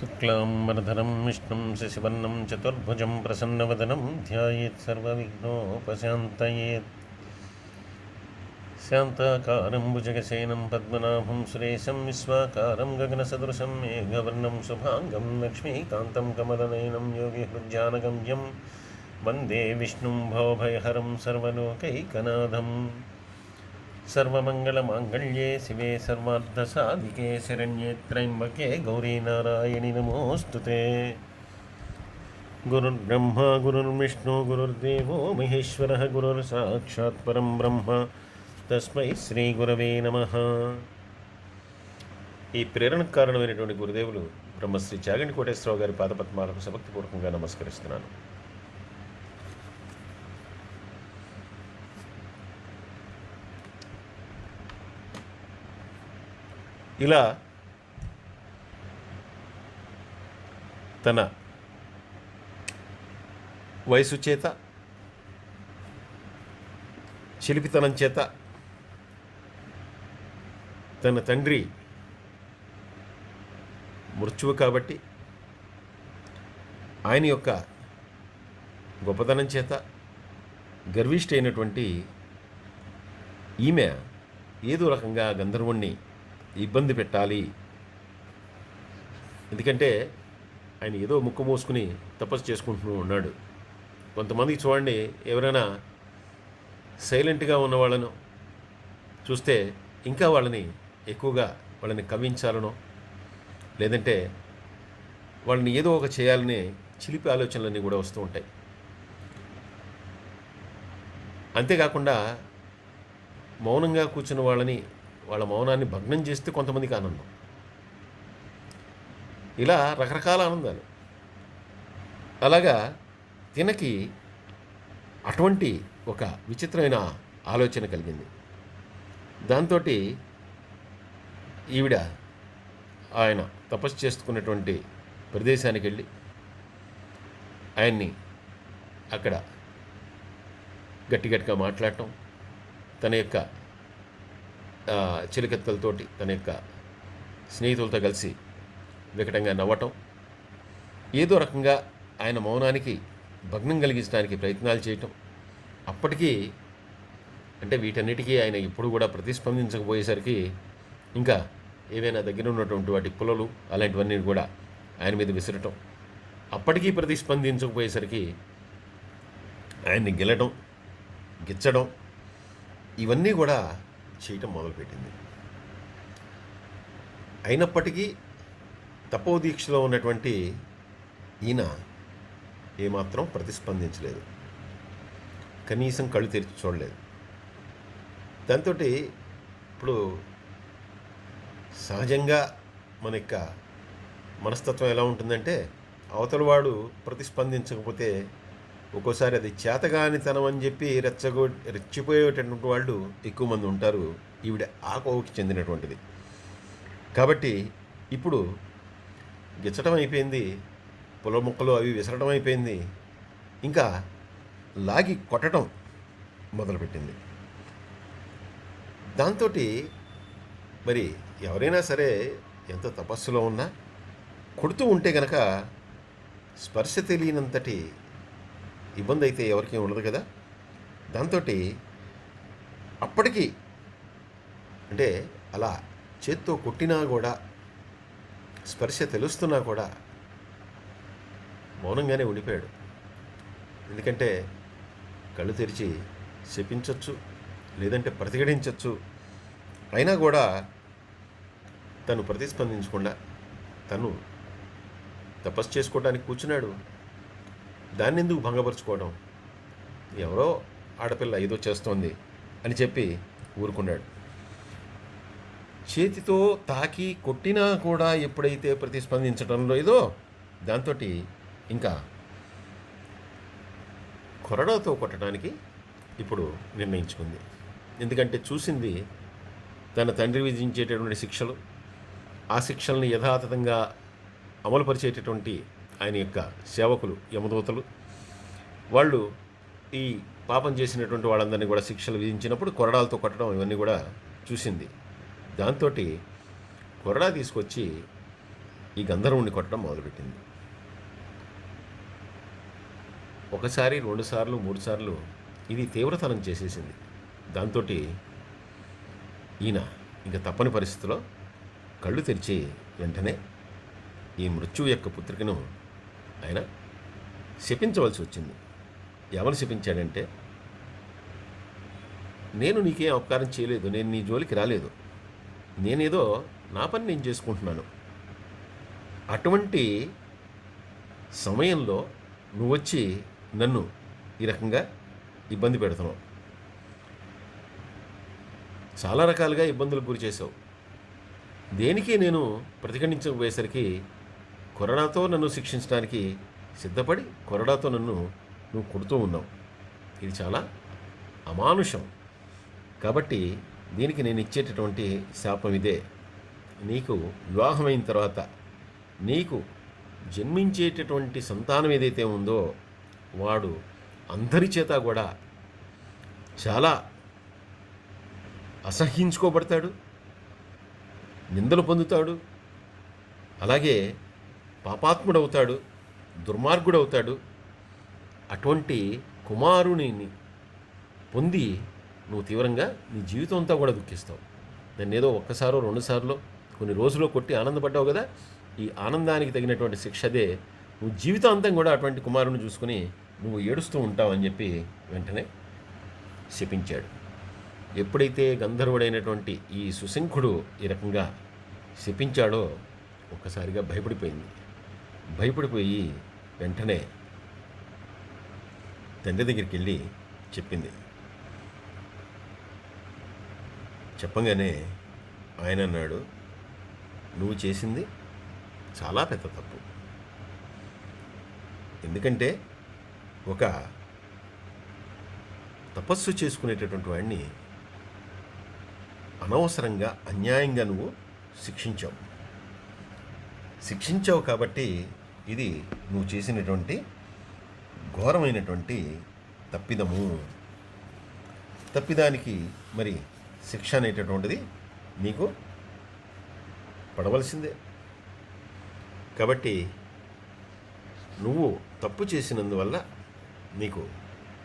శుక్లాంబరధరం విష్ణుం శశివర్ణం చతుర్భుజం ప్రసన్నవదనం ధ్యాయేత్ సర్వవిఘ్నోపశాంతయేత్. శాంతాకారం భుజగసేనం పద్మనాభం సురేశం విశ్వాకారం గగనసదృశం మేఘవర్ణం శుభాంగం లక్ష్మీకాంతం కమలనయనం యోగిహృజ్జానగమ్యం వందే విష్ణుం భవభయహరం సర్వలోకైకనాథం. సర్వమంగళమాంగళ్యే శివే సర్వార్ధసాధికే శరణ్యే త్రయంబకే గౌరీనారాయణి నమోస్తు గురుర్బ్రహ్మ గురుర్విష్ణు గురుర్దేవో మహేశ్వర గురుర్సాక్షాత్ పరం బ్రహ్మ. తస్మై శ్రీ గురవే నమ. ఈ ప్రేరణకు కారణమైనటువంటి గురుదేవులు బ్రహ్మశ్రీ చాగంటి కోటేశ్వరరావు గారి పాదపద్మాలకు సమక్తిపూర్వకంగా నమస్కరిస్తున్నాను. ఇలా తన వయసు చేత శిల్పితనం చేత తన తండ్రి మృత్యువు కాబట్టి ఆయన యొక్క గొప్పతనం చేత గర్విష్ఠైనటువంటి ఈమె ఏదో రకంగా గంధర్వుణ్ణి ఇబ్బంది పెట్టాలి. ఎందుకంటే ఆయన ఏదో ముక్కు మోసుకుని తపస్సు చేసుకుంటూ ఉన్నాడు. కొంతమందికి చూడండి ఎవరైనా సైలెంట్గా ఉన్న వాళ్ళను చూస్తే ఇంకా వాళ్ళని ఎక్కువగా వాళ్ళని కవ్వించాలనో లేదంటే వాళ్ళని ఏదో ఒక చేయాలనే చిలిపి ఆలోచనలన్నీ కూడా వస్తూ ఉంటాయి. అంతేకాకుండా మౌనంగా కూర్చున్న వాళ్ళని వాళ్ళ మౌనాన్ని భగ్నం చేస్తే కొంతమందికి ఆనందం ఇలా రకరకాల ఆనందాలు. అలాగా తినకి అటువంటి ఒక విచిత్రమైన ఆలోచన కలిగింది. దాంతో ఈవిడ ఆయన తపస్సు చేసుకున్నటువంటి ప్రదేశానికి వెళ్ళి ఆయన్ని అక్కడ గట్టి గట్టిగా మాట్లాడటం తన యొక్క చిలికెత్తలతోటి తన యొక్క స్నేహితులతో కలిసి వికటంగా నవ్వటం ఏదో రకంగా ఆయన మౌనానికి భగ్నం కలిగించడానికి ప్రయత్నాలు చేయటం. అప్పటికీ అంటే వీటన్నిటికీ ఆయన ఇప్పుడు కూడా ప్రతిస్పందించకపోయేసరికి ఇంకా ఏవైనా దగ్గర ఉన్నటువంటి వాటి పులలు అలాంటివన్నీ కూడా ఆయన మీద విసరటం. అప్పటికీ ప్రతిస్పందించకపోయేసరికి ఆయన్ని గెలటం గిచ్చడం ఇవన్నీ కూడా చేయటం మొదలుపెట్టింది. అయినప్పటికీ తపోదీక్షలో ఉన్నటువంటి ఈయన ఏమాత్రం ప్రతిస్పందించలేదు. కనీసం కళ్ళు తెరిచి చూడలేదు. దాంతో ఇప్పుడు సహజంగా మన యొక్క మనస్తత్వం ఎలా ఉంటుందంటే అవతలవాడు ప్రతిస్పందించకపోతే ఒక్కోసారి అది చేతగానితనం అని చెప్పి రెచ్చగొ రెచ్చిపోయేటటువంటి వాళ్ళు ఎక్కువ మంది ఉంటారు. ఈవిడ ఆ కోవకి చెందినటువంటిది. కాబట్టి ఇప్పుడు గిచ్చటం అయిపోయింది పొల మొక్కలు అవి విసరడం అయిపోయింది ఇంకా లాగి కొట్టడం మొదలుపెట్టింది. దాంతో మరి ఎవరైనా సరే ఎంత తపస్సులో ఉన్నా కొడుతూ ఉంటే గనక స్పర్శ తెలియనంతటి ఇబ్బంది అయితే ఎవరికీ ఉండదు కదా? దాంతో అప్పటికీ అంటే అలా చేత్తో కొట్టినా కూడా స్పర్శ తెలుస్తున్నా కూడా మౌనంగానే ఉండిపోయాడు. ఎందుకంటే కళ్ళు తెరిచి శపించవచ్చు లేదంటే ప్రతిఘటించవచ్చు అయినా కూడా తను ప్రతిస్పందించకుండా తను తపస్సు చేసుకోవడానికి కూర్చున్నాడు. దాన్ని ఎందుకు భంగపరుచుకోవడం? ఎవరో ఆడపిల్ల ఏదో చేస్తోంది అని చెప్పి ఊరుకున్నాడు. చేతితో తాకి కొట్టినా కూడా ఎప్పుడైతే ప్రతిస్పందించడం లేదో దాంతో ఇంకా కొరడాతో కొట్టడానికి ఇప్పుడు నిర్ణయించుకుంది. ఎందుకంటే చూసింది తన తండ్రి విధించేటటువంటి శిక్షలు ఆ శిక్షల్ని యథాతథంగా అమలుపరిచేటటువంటి ఆయన యొక్క సేవకులు యమదూతలు. వాళ్ళు ఈ పాపం చేసినటువంటి వాళ్ళందరినీ కూడా శిక్షలు విధించినప్పుడు కొరడాలతో కొట్టడం ఇవన్నీ కూడా చూసింది. దాంతో కొరడా తీసుకొచ్చి ఈ గంధర్వుణ్ణి కొట్టడం మొదలుపెట్టింది. ఒకసారి రెండుసార్లు మూడుసార్లు ఇది తీవ్రతరం చేసేసింది. దాంతో ఈయన ఇంకా తప్పని పరిస్థితిలో కళ్ళు తెరిచి వెంటనే ఈ మృత్యువు యొక్క పుత్రికను ఆయన శపించవలసి వచ్చింది. ఎవరు శపించాడంటే నేను నీకేం అపకారం చేయలేదు. నేను నీ జోలికి రాలేదు. నేనేదో నా పని నేను చేసుకుంటున్నాను. అటువంటి సమయంలో నువ్వు వచ్చి నన్ను ఈ రకంగా ఇబ్బంది పెడుతున్నావు. చాలా రకాలుగా ఇబ్బందులకు గురి చేసావు దేనికి నేను ప్రతిఘటించకపోయేసరికి కొరడాతో నన్ను శిక్షించడానికి సిద్ధపడి కొరడాతో నన్ను నువ్వు కొడుతూ ఉన్నావు. ఇది చాలా అమానుషం. కాబట్టి దీనికి నేను ఇచ్చేటటువంటి శాపం ఇదే. నీకు వివాహమైన తర్వాత నీకు జన్మించేటటువంటి సంతానం ఏదైతే ఉందో వాడు అందరి చేత కూడా చాలా అసహ్యించుకోబడతాడు నిందలు పొందుతాడు. అలాగే పాపాత్ముడవుతాడు దుర్మార్గుడవుతాడు. అటువంటి కుమారుని పొంది నువ్వు తీవ్రంగా నీ జీవితం అంతా కూడా దుఃఖిస్తావు. నేను ఏదో ఒక్కసారో రెండుసార్లు కొన్ని రోజుల్లో కొట్టి ఆనందపడ్డావు కదా? ఈ ఆనందానికి తగినటువంటి శిక్ష అదే. నువ్వు జీవితాంతం కూడా అటువంటి కుమారుని చూసుకుని నువ్వు ఏడుస్తూ ఉంటావు అని చెప్పి వెంటనే శపించాడు. ఎప్పుడైతే గంధర్వుడైనటువంటి ఈ సుశంఖుడు ఈ రకంగా శపించాడో ఒక్కసారిగా భయపడిపోయింది. భయపడిపోయి వెంటనే తండ్రి దగ్గరికి వెళ్ళి చెప్పింది. చెప్పంగానే ఆయన అన్నాడు నువ్వు చేసింది చాలా పెద్ద తప్పు. ఎందుకంటే ఒక తపస్సు చేసుకునేటటువంటి వాడిని అనవసరంగా అన్యాయంగా నువ్వు శిక్షించావు. శిక్షించావు కాబట్టి ఇది నువ్వు చేసినటువంటి ఘోరమైనటువంటి తప్పిదము. తప్పిదానికి మరి శిక్ష అనేటటువంటిది నీకు పడవలసిందే. కాబట్టి నువ్వు తప్పు చేసినందువల్ల నీకు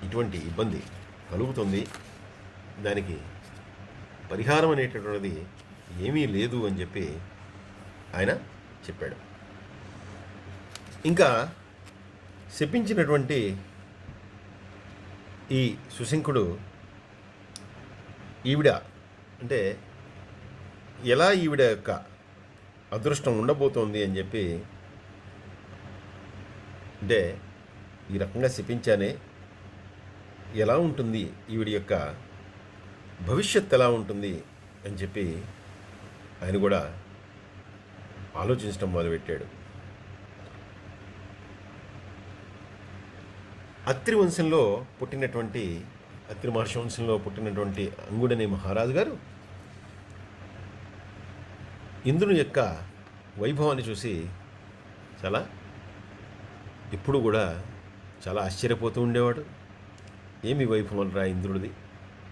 ఇటువంటి ఇబ్బంది కలుగుతుంది. దానికి పరిహారం అనేటటువంటిది ఏమీ లేదు అని చెప్పి ఆయన చెప్పాడు. ఇంకా శపించినటువంటి ఈ సుశంకుడు ఈవిడ అంటే ఎలా ఈవిడ యొక్క అదృష్టం ఉండబోతోంది అని చెప్పి అంటే ఈ రకంగా శపించానే ఎలా ఉంటుంది ఈవిడ యొక్క భవిష్యత్ ఎలా ఉంటుంది అని చెప్పి ఆయన కూడా ఆలోచించడం మొదలుపెట్టాడు. అత్రి వంశంలో పుట్టినటువంటి అత్రి మహర్షి వంశంలో పుట్టినటువంటి అంగుడనే మహారాజు గారు ఇంద్రుని యొక్క వైభవాన్ని చూసి చాలా ఎప్పుడు కూడా చాలా ఆశ్చర్యపోతూ ఉండేవాడు. ఏమి వైభవం రా ఇంద్రుడిది?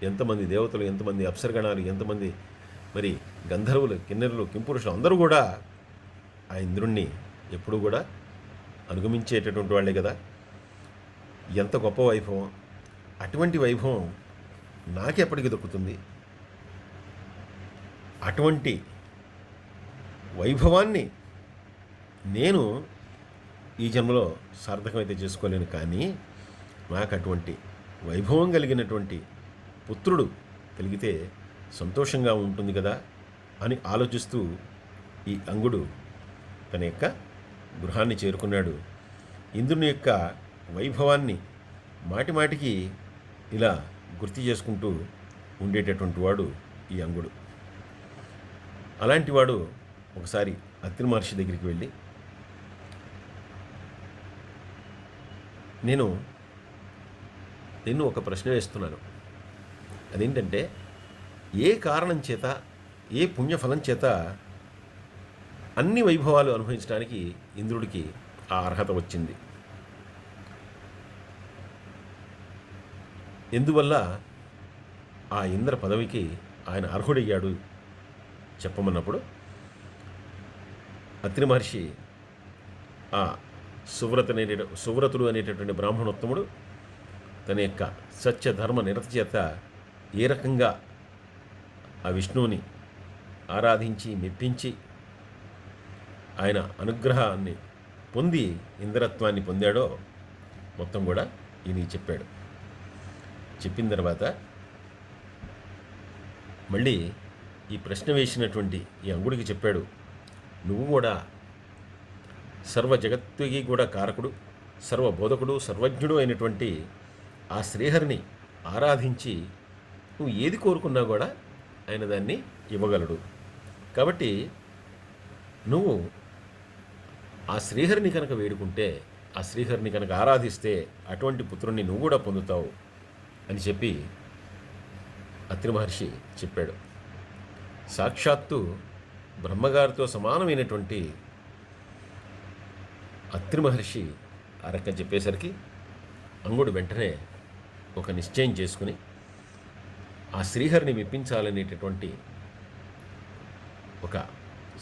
ఎంతమంది దేవతలు ఎంతమంది అప్సరగణాలు ఎంతమంది మరి గంధర్వులు కిన్నెరులు కింపురుషులు అందరూ కూడా ఆ ఇంద్రుణ్ణి ఎప్పుడూ కూడా అనుగమించేటటువంటి వాళ్ళే కదా. ఎంత గొప్ప వైభవం. అటువంటి వైభవం నాకెప్పటికి దొక్కుతుంది. అటువంటి వైభవాన్ని నేను ఈ జన్మలో సార్థకమైతే చేసుకోలేను కానీ నాకు అటువంటి వైభవం కలిగినటువంటి పుత్రుడు కలిగితే సంతోషంగా ఉంటుంది కదా అని ఆలోచిస్తూ ఈ అంగుడు తన యొక్క గృహాన్ని చేరుకున్నాడు. ఇంద్రుని యొక్క వైభవాన్ని మాటిమాటికి ఇలా గుర్తు చేసుకుంటూ ఉండేటటువంటి వాడు ఈ అంగుడు. అలాంటి వాడు ఒకసారి అత్రి మహర్షి దగ్గరికి వెళ్ళి నేను నిన్ను ఒక ప్రశ్న వేస్తున్నాను. అదేంటంటే ఏ కారణం చేత ఏ పుణ్యఫలం చేత అన్ని వైభవాలు అనుభవించడానికి ఇంద్రుడికి ఆ అర్హత వచ్చింది. ఎందువల్ల ఆ ఇంద్ర పదవికి ఆయన అర్హుడయ్యాడు చెప్పమన్నప్పుడు అత్రి మహర్షి ఆ సువ్రత అనే సువ్రతుడు అనేటటువంటి బ్రాహ్మణోత్తముడు తన యొక్క సత్య ధర్మ నిరత చేత ఏ రకంగా ఆ విష్ణువుని ఆరాధించి మెప్పించి ఆయన అనుగ్రహాన్ని పొంది ఇంద్రత్వాన్ని పొందాడో మొత్తం కూడా ఈయన చెప్పాడు. చెప్పిన తర్వాత మళ్ళీ ఈ ప్రశ్న వేసినటువంటి ఈ అంగుడికి చెప్పాడు నువ్వు కూడా సర్వ జగత్తుకి కూడా కారకుడు సర్వ బోధకుడు సర్వజ్ఞుడు అయినటువంటి ఆ శ్రీహరిని ఆరాధించి నువ్వు ఏది కోరుకున్నా కూడా ఆయన దాన్ని ఇవ్వగలడు. కాబట్టి నువ్వు ఆ శ్రీహరిని కనుక వేడుకుంటే ఆ శ్రీహరిని కనుక ఆరాధిస్తే అటువంటి పుత్రుణ్ణి నువ్వు కూడా పొందుతావు అని చెప్పి అత్రి మహర్షి చెప్పాడు. సాక్షాత్తు బ్రహ్మగారితో సమానమైనటువంటి అత్రి మహర్షి ఆ రకం చెప్పేసరికి అంగుడు వెంటనే ఒక నిశ్చయం చేసుకుని ఆ శ్రీహరిని మెప్పించాలనేటటువంటి ఒక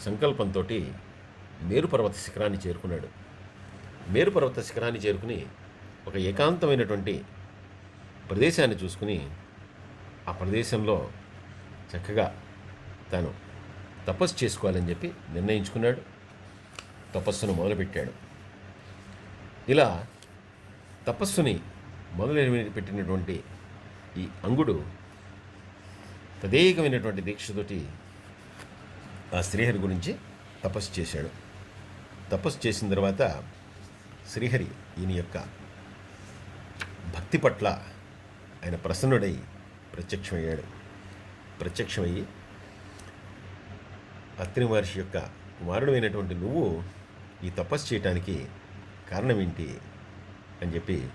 సంకల్పంతో మేరుపర్వత శిఖరాన్ని చేరుకున్నాడు. మేరుపర్వత శిఖరాన్ని చేరుకుని ఒక ఏకాంతమైనటువంటి ప్రదేశాన్ని చూసుకుని ఆ ప్రదేశంలో చక్కగా తాను తపస్సు చేసుకోవాలని చెప్పి నిర్ణయించుకున్నాడు. తపస్సును మొదలుపెట్టాడు. ఇలా తపస్సుని మొదలు పెట్టినటువంటి ఈ అంగుడు తదేకమైనటువంటి దీక్షతోటి ఆ శ్రీహరి గురించి తపస్సు చేశాడు. తపస్సు చేసిన తర్వాత శ్రీహరి ఈయన యొక్క భక్తి పట్ల ఆయన ప్రసన్నుడై ప్రత్యక్షమయ్యాడు. ప్రత్యక్షమయ్యి అత్రి మహర్షి యొక్క కుమారుడమైనటువంటి నువ్వు ఈ తపస్సు చేయటానికి కారణం ఏంటి అని చెప్పి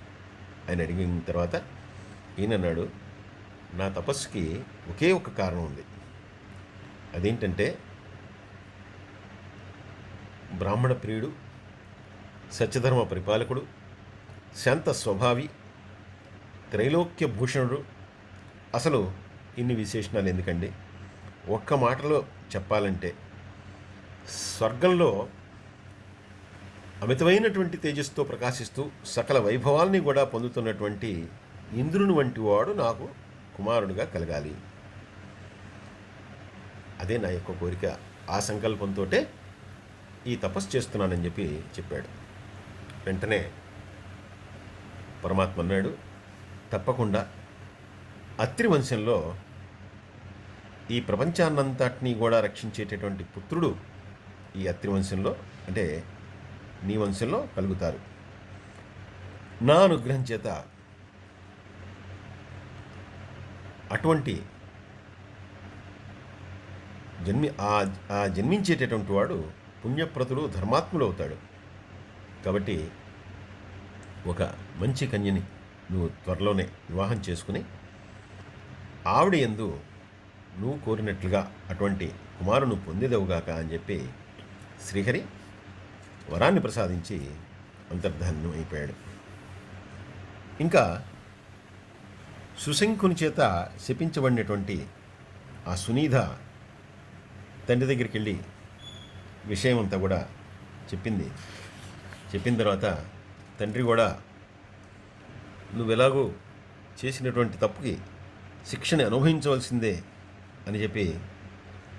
ఆయన అడిగిన తర్వాత ఈయన అన్నాడు నా తపస్సుకి ఒకే ఒక కారణం ఉంది. అదేంటంటే బ్రాహ్మణ ప్రియుడు సత్యధర్మ పరిపాలకుడు శాంత స్వభావి త్రైలోక్య భూషణుడు. అసలు ఇన్ని విశేషణాలు ఎందుకండి? ఒక్క మాటలో చెప్పాలంటే స్వర్గంలో అమితమైనటువంటి తేజస్సుతో ప్రకాశిస్తూ సకల వైభవాల్ని కూడా పొందుతున్నటువంటి ఇంద్రుని వంటి వాడు నాకు కుమారుడిగా కలగాలి. అదే నా యొక్క కోరిక. ఆ సంకల్పంతో ఈ తపస్సు చేస్తున్నానని చెప్పి చెప్పాడు. వెంటనే పరమాత్మ అన్నాడు తప్పకుండా అత్రి వంశంలో ఈ ప్రపంచాన్నంతటినీ కూడా రక్షించేటటువంటి పుత్రుడు ఈ అత్రి వంశంలో అంటే నీ వంశంలో కలుగుతారు. నా అనుగ్రహం చేత అటువంటి జన్మి ఆ ఆ జన్మించేటటువంటి వాడు పుణ్యప్రతుడు ధర్మాత్ముడు అవుతాడు కాబట్టి ఒక మంచి కన్యని నువ్వు త్వరలోనే వివాహం చేసుకుని ఆవిడ ఎందు నువ్వు కోరినట్లుగా అటువంటి కుమారును పొందేదవుగాక అని చెప్పి శ్రీహరి వరాన్ని ప్రసాదించి అంతర్ధానం అయిపోయాడు. ఇంకా సుశంకుని చేత శపించబడినటువంటి ఆ సునీధ తండ్రి దగ్గరికి వెళ్ళి విషయం అంతా కూడా చెప్పింది. చెప్పిన తర్వాత తండ్రి కూడా నువ్వు ఎలాగో చేసినటువంటి తప్పుకి శిక్షని అనుభవించవలసిందే అని చెప్పి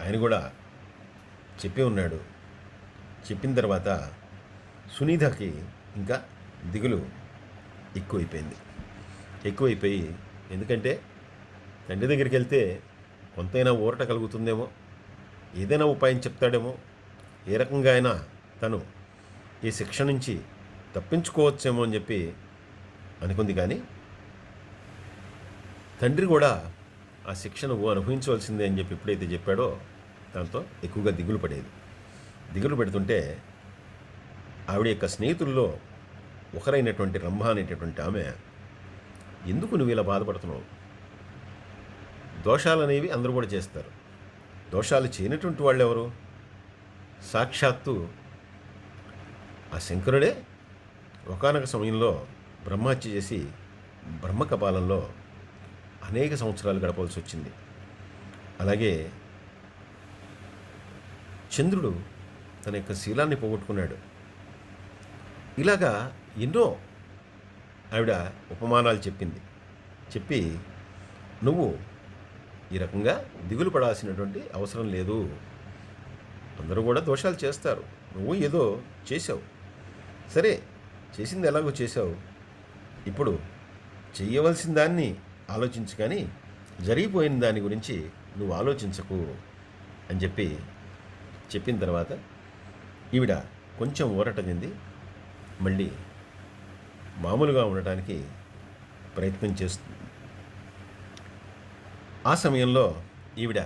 ఆయన కూడా చెప్పి ఉన్నాడు. చెప్పిన తర్వాత సునీధకి ఇంకా దిగులు ఎక్కువైపోయింది. ఎక్కువైపోయి ఎందుకంటే తండ్రి దగ్గరికి వెళ్తే కొంతైనా ఊరట కలుగుతుందేమో ఏదైనా ఉపాయం చెప్తాడేమో ఏ రకంగా అయినా తను ఈ శిక్ష నుంచి తప్పించుకోవచ్చేమో అని చెప్పి అనుకుంది కానీ తండ్రి కూడా ఆ శిక్షను అనుభవించవలసిందే అని చెప్పి ఎప్పుడైతే చెప్పాడో దాంతో ఎక్కువగా దిగులు పడేది. దిగులు పెడుతుంటే ఆవిడ యొక్క స్నేహితుల్లో ఒకరైనటువంటి రంభ అనేటటువంటి ఆమె ఎందుకు నువ్వు ఇలా బాధపడుతున్నావు? దోషాలు అనేవి అందరూ కూడా చేస్తారు. దోషాలు చేయనటువంటి వాళ్ళు ఎవరు సాక్షాత్తు ఆ శంకరుడే ఒకనొక సమయంలో బ్రహ్మహత్య చేసి బ్రహ్మ కపాలంలో అనేక సంవత్సరాలు గడపవలసి వచ్చింది. అలాగే చంద్రుడు తన యొక్క శీలాన్ని పోగొట్టుకున్నాడు. ఇలాగా ఎన్నో ఆవిడ ఉపమానాలు చెప్పింది. చెప్పి నువ్వు ఈ రకంగా దిగులు పడాల్సినటువంటి అవసరం లేదు. అందరూ కూడా దోషాలు చేస్తారు. నువ్వు ఏదో చేసావు సరే చేసింది ఎలాగో చేసావు ఇప్పుడు చేయవలసిన దాన్ని ఆలోచించు కానీ జరిగిపోయిన దాని గురించి నువ్వు ఆలోచించకు అని చెప్పి చెప్పిన తర్వాత ఈవిడ కొంచెం ఊరట చెంది మళ్ళీ మామూలుగా ఉండటానికి ప్రయత్నం చేస్తుంది ఆ సమయంలో ఈవిడ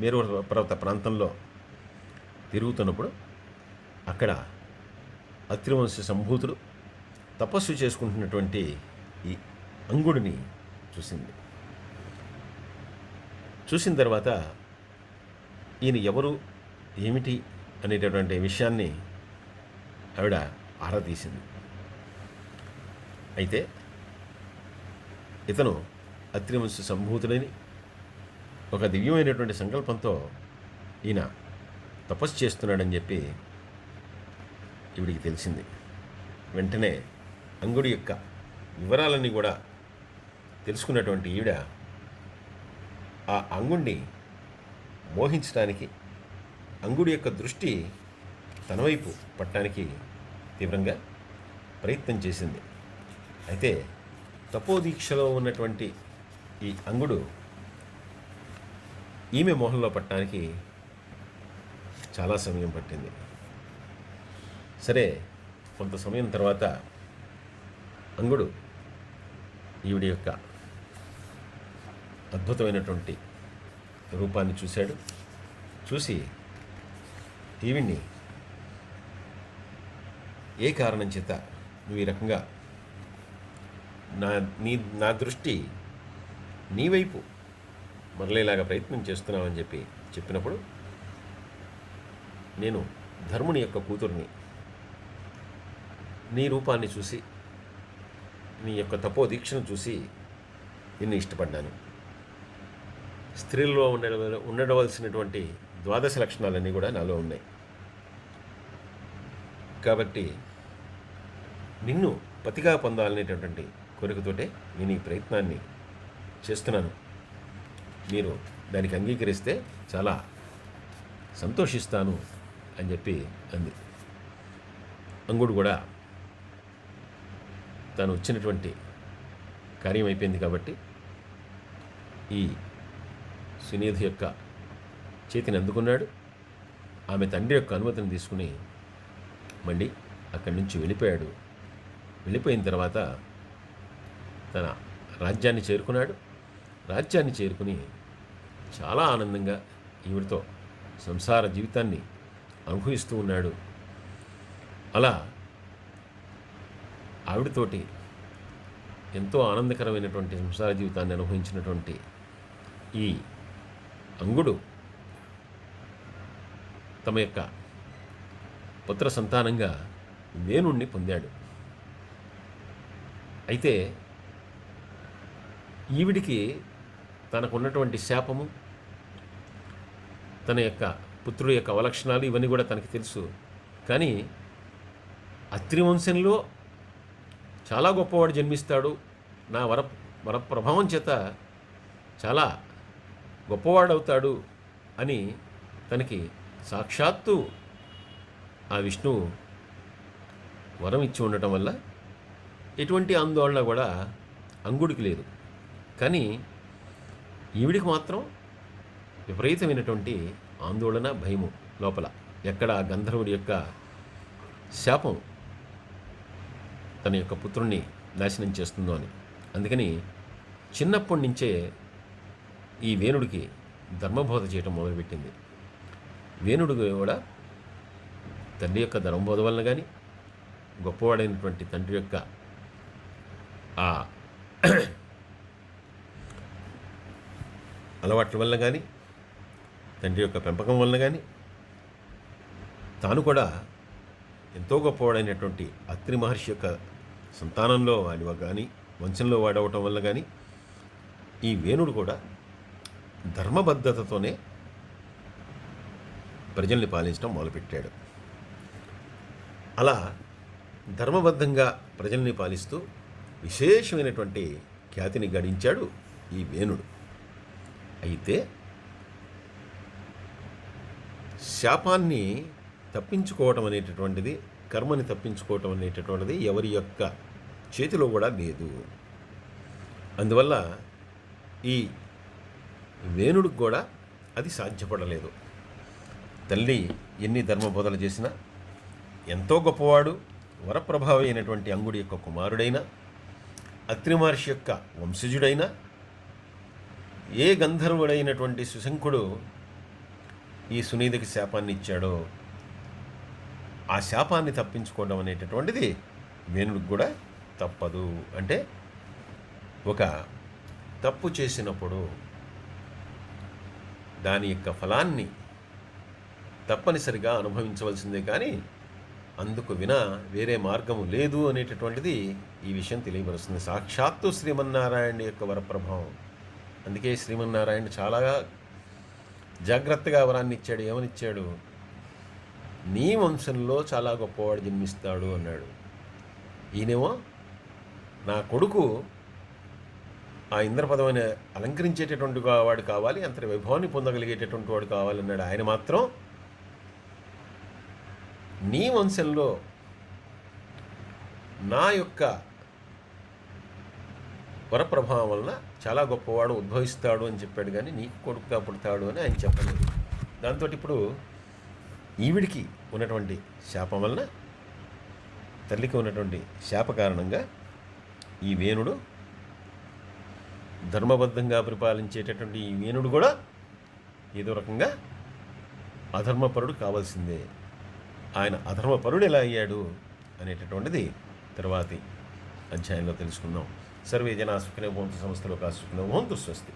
మేరు పర్వత ప్రాంతంలో తిరుగుతున్నప్పుడు అక్కడ అత్రివంశ సంభూతుడు తపస్సు చేసుకుంటున్నటువంటి ఈ అంగుడిని చూసింది. చూసిన తర్వాత ఈయన ఎవరు ఏమిటి అనేటటువంటి విషయాన్ని ఆవిడ ఆరా తీసింది. అయితే ఇతను అత్రివంశ సంభూతుడని ఒక దివ్యమైనటువంటి సంకల్పంతో ఈయన తపస్సు చేస్తున్నాడని చెప్పి ఈవిడికి తెలిసింది. వెంటనే అంగుడి యొక్క వివరాలన్నీ కూడా తెలుసుకున్నటువంటి ఈవిడ ఆ అంగుణ్ణి మోహించడానికి అంగుడి యొక్క దృష్టి తన వైపు పట్టడానికి తీవ్రంగా ప్రయత్నం చేసింది. అయితే తపోదీక్షలో ఉన్నటువంటి ఈ అంగుడు ఈమె మోహంలో పట్టడానికి చాలా సమయం పట్టింది. సరే కొంత సమయం తర్వాత అంగుడు ఈవిడి యొక్క అద్భుతమైనటువంటి రూపాన్ని చూశాడు. చూసి ఈవిడ్ని ఏ కారణం చేత నువ్వు ఈ రకంగా నా నీ నా దృష్టి నీ వైపు మరలేలాగా ప్రయత్నం చేస్తున్నావని చెప్పి చెప్పినప్పుడు నేను ధర్ముని యొక్క కూతుర్ని. నీ రూపాన్ని చూసి నీ యొక్క తపో దీక్షను చూసి నిన్ను ఇష్టపడ్డాను. స్త్రీల్లో ఉండ ఉండవలసినటువంటి ద్వాదశ లక్షణాలన్నీ కూడా నాలో ఉన్నాయి. కాబట్టి నిన్ను పతిగా పొందాలనేటటువంటి కోరికతోటే నేను ఈ ప్రయత్నాన్ని చేస్తున్నాను. మీరు దానికి అంగీకరిస్తే చాలా సంతోషిస్తాను. అని చెప్పి అంది. అంగుడు కూడా తను వచ్చినటువంటి కార్యం అయిపోయింది కాబట్టి ఈ సునీధి యొక్క చేతిని అందుకున్నాడు. ఆమె తండ్రి యొక్క అనుమతిని తీసుకుని మళ్ళీ అక్కడి నుంచి వెళ్ళిపోయాడు. వెళ్ళిపోయిన తర్వాత తన రాజ్యాన్ని చేరుకున్నాడు. రాజ్యాన్ని చేరుకుని చాలా ఆనందంగా ఈవిడితో సంసార జీవితాన్ని అనుభవిస్తూ ఉన్నాడు. అలా ఆవిడతోటి ఎంతో ఆనందకరమైనటువంటి సంసార జీవితాన్ని అనుభవించినటువంటి ఈ అంగుడు తమ యొక్క పుత్ర సంతానంగా వేణుణ్ణి పొందాడు. అయితే ఈవిడికి తనకున్నటువంటి శాపము తన యొక్క పుత్రుడి యొక్క అవలక్షణాలు ఇవన్నీ కూడా తనకి తెలుసు. కానీ అత్రివంశంలో చాలా గొప్పవాడు జన్మిస్తాడు. నా వర వర ప్రభావం చేత చాలా గొప్పవాడవుతాడు అని తనకి సాక్షాత్తు ఆ విష్ణువు వరం ఇచ్చి ఉండటం వల్ల ఎటువంటి ఆందోళన కూడా అంగుడికి లేదు. కానీ ఈవిడికి మాత్రం విపరీతమైనటువంటి ఆందోళన భయము లోపల. ఎక్కడ గంధర్వుడి యొక్క శాపం తన యొక్క పుత్రుణ్ణి నాశనం చేస్తుందో అని. అందుకని చిన్నప్పటి నుంచే ఈ వేణుడికి ధర్మబోధ చేయటం మొదలుపెట్టింది. వేణుడు కూడా తండ్రి యొక్క ధర్మబోధ వలన కానీ గొప్పవాడైనటువంటి తండ్రి యొక్క ఆ అలవాట్ల వల్ల కానీ తండ్రి యొక్క పెంపకం వలన కానీ తాను కూడా ఎంతో గొప్పవాడైనటువంటి అత్రి మహర్షి యొక్క సంతానంలో వాడివ కానీ వంశంలో వాడవటం వల్ల కానీ ఈ వేణుడు కూడా ధర్మబద్ధతతోనే ప్రజల్ని పాలించడం మొదలుపెట్టాడు. అలా ధర్మబద్ధంగా ప్రజల్ని పాలిస్తూ విశేషమైనటువంటి ఖ్యాతిని గడించాడు ఈ వేణుడు. అయితే శాపాన్ని తప్పించుకోవటం అనేటటువంటిది కర్మని తప్పించుకోవటం అనేటటువంటిది ఎవరి యొక్క చేతిలో కూడా లేదు. అందువల్ల ఈ వేణుడికి కూడా అది సాధ్యపడలేదు. తల్లి ఎన్ని ధర్మబోధలు చేసినా ఎంతో గొప్పవాడు వరప్రభావి అయినటువంటి అంగుడి యొక్క కుమారుడైన అత్రి మహర్షి యొక్క వంశజుడైన ఏ గంధర్వుడైనటువంటి సుశంకుడు ఈ సునీతికి శాపాన్ని ఇచ్చాడో ఆ శాపాన్ని తప్పించుకోవడం అనేటటువంటిది వేణుడికి కూడా తప్పదు. అంటే ఒక తప్పు చేసినప్పుడు దాని యొక్క ఫలాన్ని తప్పనిసరిగా అనుభవించవలసిందే కానీ అందుకు వినా వేరే మార్గము లేదు అనేటటువంటిది ఈ విషయం తెలియబరుస్తుంది సాక్షాత్తు శ్రీమన్నారాయణ యొక్క వరప్రభావం. అందుకే శ్రీమన్నారాయణ చాలా జాగ్రత్తగా వరాన్ని ఇచ్చాడు ఏమని ఇచ్చాడు నీ వంశంలో చాలా గొప్పవాడు జన్మిస్తాడు అన్నాడు. ఈయనేమో నా కొడుకు ఆ ఇంద్రపదమైన అలంకరించేటటువంటి వాడు కావాలి అంతటి వైభవాన్ని పొందగలిగేటటువంటి వాడు కావాలన్నాడు ఆయన మాత్రం నీ వంశంలో నా యొక్క వరప్రభావం వలన చాలా గొప్పవాడు ఉద్భవిస్తాడు అని చెప్పాడు కానీ నీకు కొడుకుగా పుడతాడు అని ఆయన చెప్పలేదు. దాంతో ఇప్పుడు ఈవిడికి ఉన్నటువంటి శాపం వలన తల్లికి ఉన్నటువంటి శాప కారణంగా ఈ వేణుడు ధర్మబద్ధంగా పరిపాలించేటటువంటి ఈ వేణుడు కూడా ఏదో రకంగా అధర్మపరుడు కావాల్సిందే. ఆయన అధర్మపరుడు ఎలా అయ్యాడు అనేటటువంటిది తర్వాతి అధ్యాయంలో తెలుసుకుందాం. సర్వే జనా సుఖినో భవంతు సంస్థలో కాసుకునే భవంతు స్వస్తి